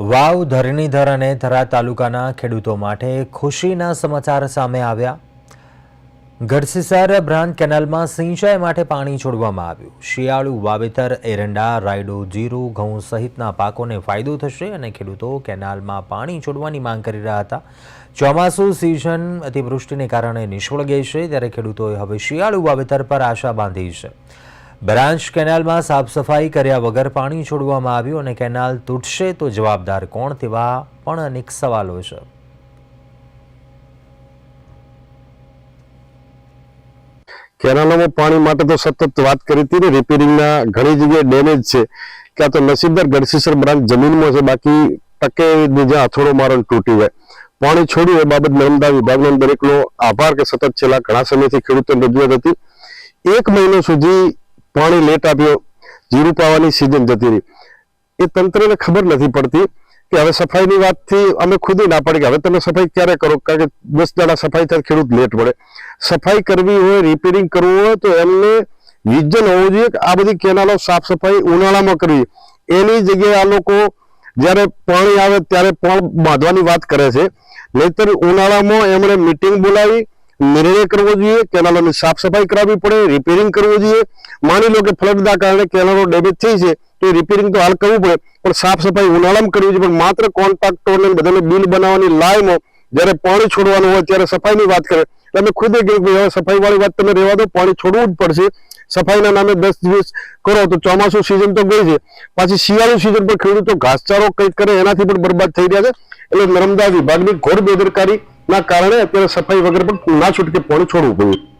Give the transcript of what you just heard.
વાવ, ધરણીધર અને ધરા તાલુકાના ખેડૂતો માટે ખુશીના સમાચાર સામે આવ્યા. ગઢસીસર બ્રાન્ચ કેનાલમાં સિંચાઈ માટે પાણી છોડવામાં આવ્યું. શિયાળુ વાવેતર, એરંડા, રાયડો, જીરું, ઘઉં સહિતના પાકોને ફાયદો થશે અને ખેડૂતો કેનાલમાં પાણી છોડવાની માંગ કરી રહ્યા હતા. ચોમાસુ સિઝન અતિવૃષ્ટિને કારણે નિષ્ફળ ગઈ છે, ત્યારે ખેડૂતોએ હવે શિયાળુ વાવેતર પર આશા બાંધી છે. બ્રાન્ચ કેનાલમાં સાફ સફાઈ કર્યા વગર પાણી છોડવામાં આવ્યું અને કેનાલ તૂટશે તો જવાબદાર કોણ તેવા પણ અનેક સવાલો છે. કેનાલોમાં પાણી માટે તો સતત વાત કરી હતી ને રિપેરિંગના ઘણી જગ્યાએ ડેમેજ છે. કે આ તો નસીબદાર ગઢસીસર બ્રાન્ચ જમીનમાં છે, બાકી ટકે બીજા હથોડો મારો તૂટ્યું તૂટી જાય. પાણી છોડ્યું એ બાબત નર્મદા વિભાગનો દરેકનો આભાર કે સતત છેલ્લા ઘણા સમયથી ખેડૂતોને રજૂઆત હતી. એક મહિનો સુધી પાણી લેટ આપ્યો જીરું પાવાની સિઝન જતી રહી. એ તંત્રને ખબર નથી પડતી કે હવે સફાઈની વાતથી અમે ખુદ ના પડે કે હવે તમે સફાઈ ક્યારે કરો? કારણ કે દસ દાડા સફાઈ થાય ખેડૂત લેટ પડે સફાઈ કરવી હોય રિપેરિંગ કરવું હોય, તો એમને વિઝન હોવું જોઈએ કે આ બધી કેનાલો સાફ સફાઈ ઉનાળામાં કરવી. એની જગ્યાએ આ લોકો જ્યારે પાણી આવે ત્યારે પણ બાંધવાની વાત કરે છે. નહીતર ઉનાળામાં એમણે મિટિંગ બોલાવી નિર્ણય કરવો જોઈએ, કેનાલોની સાફ સફાઈ કરાવવી પડે રિપેરિંગ કરવું જોઈએ. માની લો કે ફ્લડના કારણે કેનાલો ડેમેજ થઈ છે, તો રિપેરિંગ તો હાલ કરવું પડે, પણ સાફ સફાઈ ઉનાળામાં કરવી જોઈએ પણ માત્ર કોન્ટ્રાક્ટરને બધાને બિલ બનાવવાની લાઈમાં જ્યારે પાણી છોડવાનું હોય, ત્યારે સફાઈની વાત કરે. એટલે અમે ખુદે કહ્યું કે હવે સફાઈ વાળી વાત તમે રહેવા દો, પાણી છોડવું જ પડશે. સફાઈના નામે દસ દિવસ કરો, તો ચોમાસું સિઝન તો ગઈ છે. પાછી શિયાળુ સિઝન પર ખેડૂતો ઘાસચારો કંઈક કરે, એનાથી પણ બરબાદ થઈ રહ્યા છે. એટલે નર્મદા વિભાગની ઘોર બેદરકારી ના કારણે અત્યારે સફાઈ વગર પણ ના છૂટકે પાણી છોડવું પડ્યું.